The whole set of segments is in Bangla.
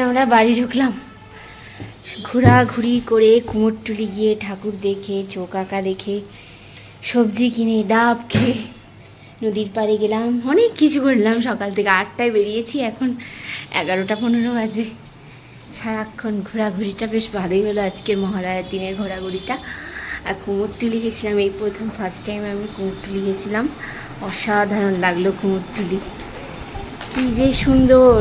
আমরা বাড়ি ঢুকলাম। ঘোরাঘুরি করে কুমোরটুলি গিয়ে ঠাকুর দেখে, চৌকাকা দেখে, সবজি কিনে, ডাব খেয়ে নদীর পাড়ে গেলাম। অনেক কিছু করলাম সকাল থেকে। আটটায় বেরিয়েছি, এখন এগারোটা পনেরো বাজে। সারাক্ষণ ঘোরাঘুরিটা বেশ ভালোই হলো আজকের মহালয়ার দিনের ঘোরাঘুরিটা। আর কুমোরটুলি গেছিলাম এই প্রথম ফার্স্ট টাইম আমি কুমোরটুলি গেছিলাম। অসাধারণ লাগল কুমোরটুলি কি যে সুন্দর!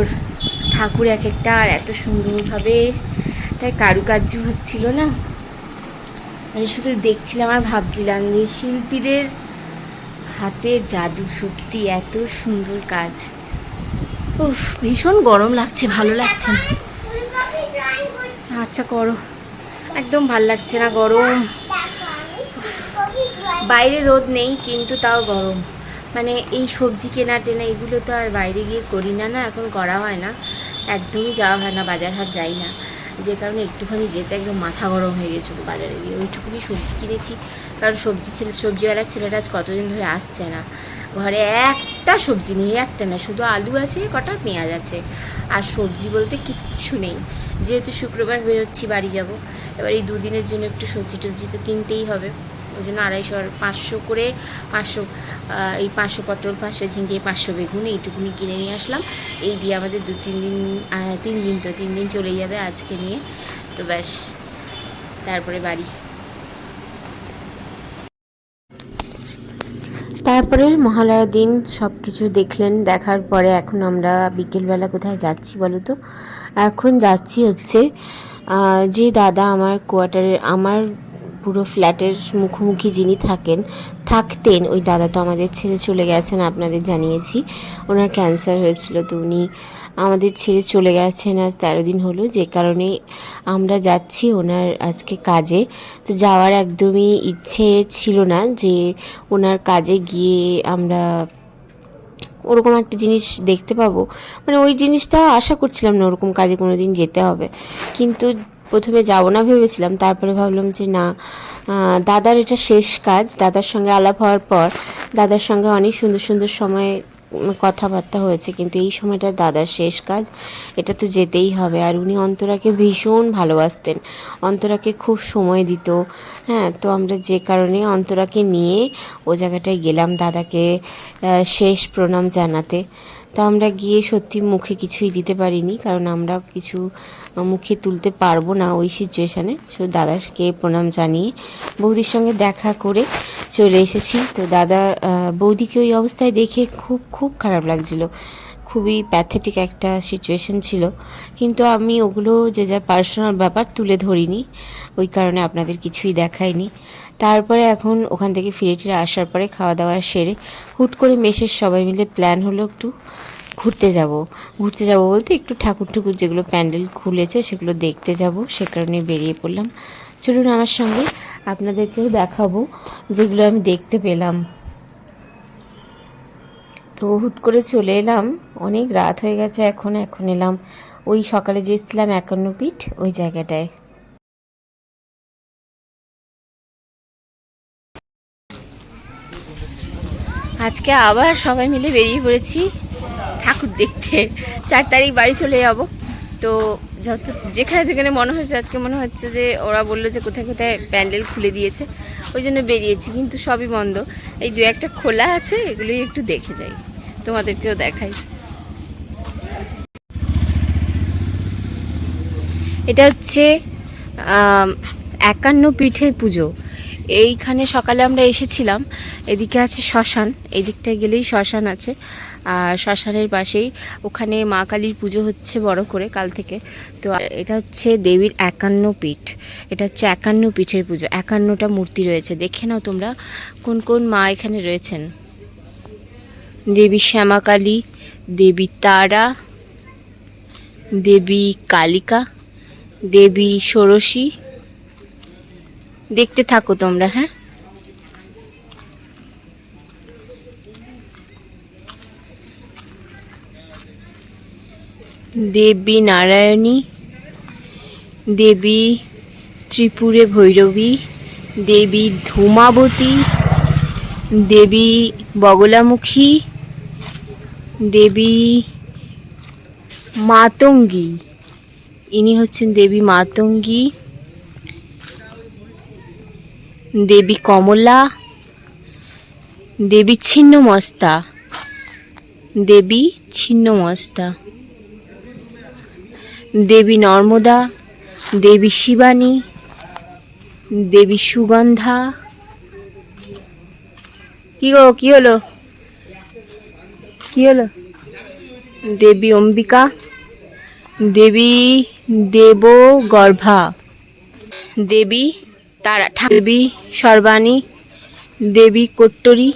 ঠাকুর এক একটা, আর এত সুন্দরভাবে তাই কারুকার্য হচ্ছিল না। মানে শুধু দেখছিলাম আর ভাবছিলাম যে শিল্পীদের হাতের জাদু সত্যি এত সুন্দর কাজ। উফ, ভীষণ গরম লাগছে, ভালো লাগছে না। আচ্ছা করো। একদম ভালো লাগছে না গরম। বাইরে রোদ নেই, কিন্তু তাও গরম। মানে এই সবজি কেনা টেনা এগুলো তো আর বাইরে গিয়ে করি না না, এখন করা হয় না। একদমই যাওয়া হয় না, বাজার হাট যাই না। যে কারণে একটুখানি যেতে একদম মাথা গরম হয়ে গেছিল বাজারে গিয়ে। ওইটুকুনি সবজি কিনেছি। কারণ সবজি ছেলে, সবজিওয়ালা ছেলেটা আজ কতদিন ধরে আসছে না। ঘরে একটা সবজি নেই, একটা না শুধু আলু আছে, কটা পেঁয়াজ আছে। আর সবজি বলতে কিচ্ছু নেই। যেহেতু শুক্রবার বেরোচ্ছি, বাড়ি যাব। এবার এই দুদিনের জন্য একটু সবজি টবজি তো কিনতেই হবে। ওই জন্য আড়াইশো আর পাঁচশো করে পাঁচশো এই পাঁচশো পটল, পাঁচশো ঝিঙ্গে পাঁচশো বেগুন এইটুকুনি কিনে নিয়ে আসলাম। এই দিয়ে আমাদের দু তিন দিন তিন দিন তো, তিন দিন চলে যাবে আজকে নিয়ে। তো ব্যাস, তারপরে বাড়ি। তারপরে মহালয়া দিন সব কিছু দেখলেন, দেখার পরে এখন আমরা বিকেলবেলা কোথায় যাচ্ছি বলো তো? এখন যাচ্ছি হচ্ছে যে দাদা আমার কোয়ার্টারের আমার পুরো ফ্ল্যাটের মুখোমুখি যিনি থাকেন, থাকতেন, ওই দাদা তো আমাদের ছেড়ে চলে গেছেন, আপনাদের জানিয়েছি। ওনার ক্যান্সার হয়েছিল তো উনি আমাদের ছেড়ে চলে গেছেন, আজ তেরো দিন হলো। যে কারণে আমরা যাচ্ছি ওনার আজকে কাজে। তো যাওয়ার একদমই ইচ্ছে ছিল না যে ওনার কাজে গিয়ে আমরা ওরকম একটা জিনিস দেখতে পাবো। মানে ওই জিনিসটা আশা করছিলাম না ওরকম কাজে কোনো দিন যেতে হবে। কিন্তু প্রথমে যাব না ভেবেছিলাম, তারপরে ভাবলাম যে না দাদার এটা শেষ কাজ, দাদার সঙ্গে আলাপ হওয়ার পর দাদার সঙ্গে অনেক সুন্দর সুন্দর সময় কথাবার্তা হয়েছে, কিন্তু এই সময়টা দাদার শেষ কাজ, এটা তো যেতেই হবে। আর উনি অন্তরাকে ভীষণ ভালোবাসতেন, অন্তরাকে খুব সময় দিত হ্যাঁ তো আমরা যে কারণে অন্তরাকে নিয়ে ও জায়গাটায় গেলাম দাদাকে শেষ প্রণাম জানাতে। তো আমরা গিয়ে সত্যি মুখে কিছুই দিতে পারিনি, কারণ আমরা কিছু মুখে তুলতে পারব না ওই সিচুয়েশানে সো দাদাকে প্রণাম জানিয়ে বৌদির সঙ্গে দেখা করে চলে এসেছি। তো দাদা বৌদিকে ওই অবস্থায় দেখে খুব খুব খারাপ লাগছিল। খুবই প্যাথেটিক একটা সিচুয়েশন ছিল। কিন্তু আমি ওগুলো যে যা পার্সোনাল ব্যাপার তুলে ধরিনি, ওই কারণে আপনাদের কিছুই দেখাইনি। তারপরে এখন ওখান থেকে ফিরে টিরে আসার পরে খাওয়া দাওয়া সেরে হুট করে মেসের সবাই মিলে প্ল্যান হলো একটু ঘুরতে যাব। ঘুরতে যাব বলতে একটু ঠাকুর ঠুকুর যেগুলো প্যান্ডেল খুলেছে সেগুলো দেখতে যাব, সে কারণে বেরিয়ে পড়লাম। চলুন আমার সঙ্গে আপনাদেরকেও দেখাবো যেগুলো আমি দেখতে পেলাম। তো হুট করে চলে এলাম। অনেক রাত হয়ে গেছে, এখন এখন এলাম। ওই সকালে যে এসেছিলাম, একান্ন পিঠ, ওই জায়গাটায়। আজকে আবার সবাই মিলে বেরিয়ে পড়েছি ঠাকুর দেখতে। চার তারিখ বাড়ি চলে যাব। তো যত, যেখানে যেখানে মনে হয়েছে, আজকে মনে হচ্ছে যে ওরা বলল যে কোথায় কোথায় প্যান্ডেল খুলে দিয়েছে। ওই জন্য বেরিয়েছি, কিন্তু সবই বন্ধ। এই দু একটা খোলা আছে, এগুলোই একটু দেখে যাই। তোমাদেরকেও দেখাই। এটা হচ্ছে একান্ন পীঠের পুজো। এইখানে সকালে আমরা এসেছিলাম, এদিকে আছে শ্মশান এই দিকটায় গেলেই শ্মশান আছে। আর শ্মশানের পাশেই ওখানে মা কালীর পুজো হচ্ছে বড় করে কাল থেকে। তো এটা হচ্ছে দেবীর একান্ন পীঠ। এটা হচ্ছে একান্ন পীঠের পুজো, একান্নটা মূর্তি রয়েছে। দেখে নাও তোমরা কোন কোন মা এখানে রয়েছেন। দেবী শ্যামাকালী, দেবী তারা, দেবী কালিকা, দেবী ষোড়শী। দেখতে থাকো তোমরা হ্যাঁ? দেবী নারায়ণী, দেবী ত্রিপুরে ভৈরবী, দেবী ধূমাবতী, দেবী বগলামুখী দেবী মাতঙ্গী। ইনি হচ্ছেন দেবী মাতঙ্গী, দেবী কমলা, দেবী ছিন্নমস্তা দেবী ছিন্নমস্তা, দেবী নর্মদা, দেবী শিবানী, দেবী সুগন্ধা। কি গো, কি হলো? কি হলো? দেবী অম্বিকা, দেবী দেব গর্ভা দেবী তারা দেবী সর্বাণী, দেবী কট্টরী,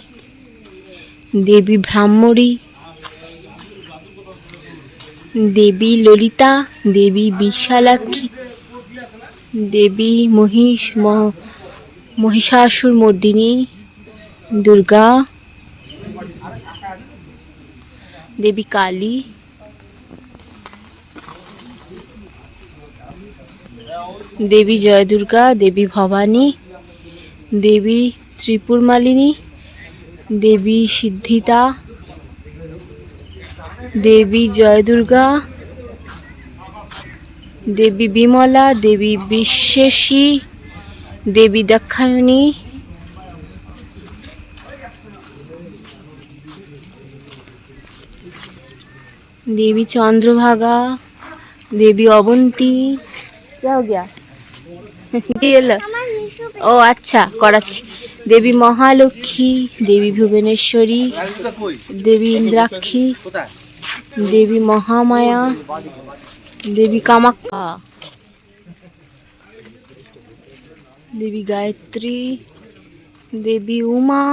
দেবী ব্রাহ্মরী দেবী ললিতা, দেবী বিশালাক্ষী, দেবী মহিষ মহিষাসুর মর্দিনী দুর্গা দেবী কালী। দেবী জয় দুর্গা দেবী ভবানী, দেবী ত্রিপুর মালিনী দেবী সিদ্ধিতা, দেবী জয় দুর্গা দেবী বিমলা, দেবী বিশ্বেশী দেবী দাক্ষায়ণী দেবী চন্দ্রভাগা দেবী অবন্তী क्या हो गया ये लो ও আচ্ছা করাচ্ছি দেবী মহালক্ষ্মী দেবী ভুবনেশ্বরী দেবী ইন্দ্রাক্ষী দেবী মহামায়া দেবী কামাক্কা দেবী গায়ত্রী দেবী উমা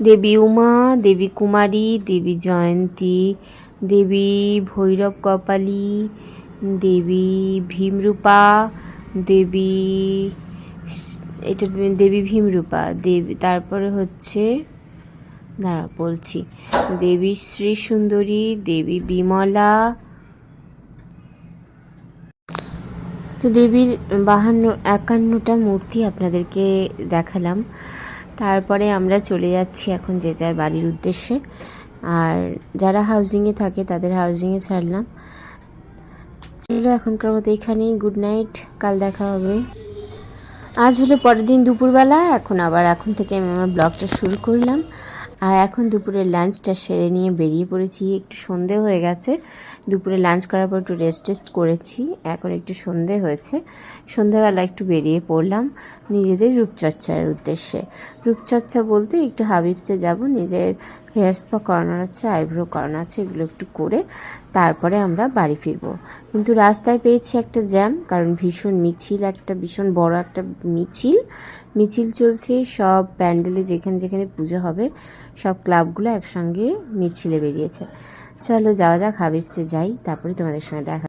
দেবী উমা, দেবী কুমারী, দেবী জয়ন্তী, দেবী ভৈরব কপালী, দেবী ভীমরূপা, দেবী এটা দেবী ভীমরূপা, দেবী, তারপরে হচ্ছে, দাঁড়া বলছি, দেবী শ্রী সুন্দরী, দেবী বিমলা। তো দেবীর বাহান্ন, একান্নটা মূর্তি আপনাদেরকে দেখালাম। তারপরে আমরা চলে যাচ্ছি এখন যে যার বাড়ির উদ্দেশ্যে। আর যারা হাউজিংয়ে থাকে তাদের হাউজিংয়ে ছাড়লাম। চলো এখনকার মতো এখানেই গুড নাইট কাল দেখা হবে। আজ হলো পরের দিন দুপুরবেলা, এখন আবার এখন থেকে আমি আমার ব্লগটা শুরু করলাম। আর এখন দুপুরের লাঞ্চটা সেরে নিয়ে বেরিয়ে পড়েছি। একটু সন্ধে হয়ে গেছে। দুপুরে লাঞ্চ করার পর একটু রেস্ট টেস্ট করেছি। এখন একটু সন্ধে হয়েছে। সন্ধেবেলা একটু বেরিয়ে পড়লাম নিজেদের রূপচর্চার উদ্দেশ্যে। রূপচর্চা বলতে একটু হাবিবসে যাব, নিজের হেয়ার স্পা করানোর আছে, আইব্রো করানো আছে, এগুলো একটু করে তারপরে আমরা বাড়ি ফিরবো। কিন্তু রাস্তায় পেয়েছি একটা জ্যাম, কারণ ভীষণ মিছিল, একটা ভীষণ বড় একটা মিছিল। মিছিল চলছে, সব প্যান্ডেলে যেখানে যেখানে পুজো হবে, সব ক্লাবগুলো একসঙ্গে মিছিলে বেরিয়েছে। চলো যাওয়া যাক হাবিবসে যাই, তারপরে তোমাদের সঙ্গে দেখা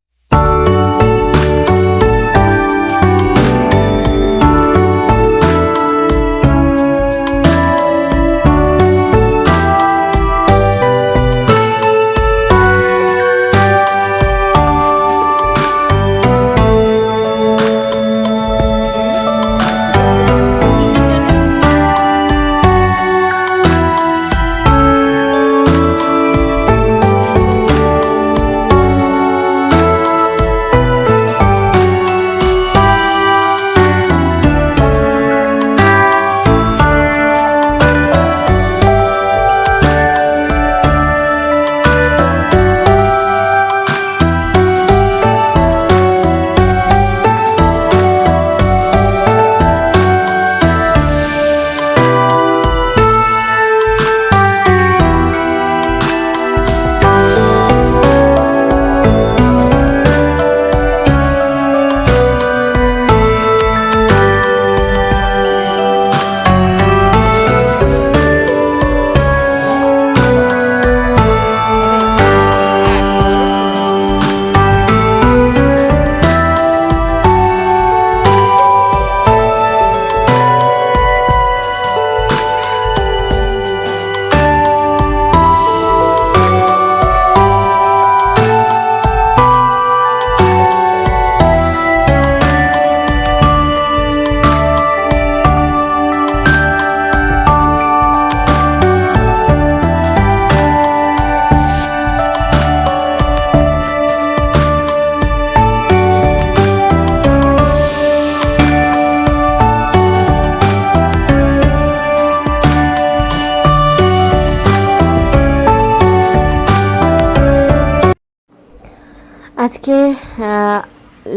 আজকে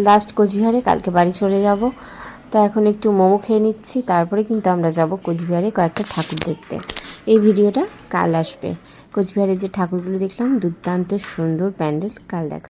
লাস্ট কোচবিহারে, কালকে বাড়ি চলে যাব। তো এখন একটু মোমো খেয়ে নিচ্ছি, তারপরে কিন্তু আমরা যাব কোচবিহারে কয়েকটা ঠাকুর দেখতে। এই ভিডিওটা কাল আসবে। কোচবিহারে যে ঠাকুরগুলো দেখলাম, দুর্দান্ত সুন্দর প্যান্ডেল, কাল দেখা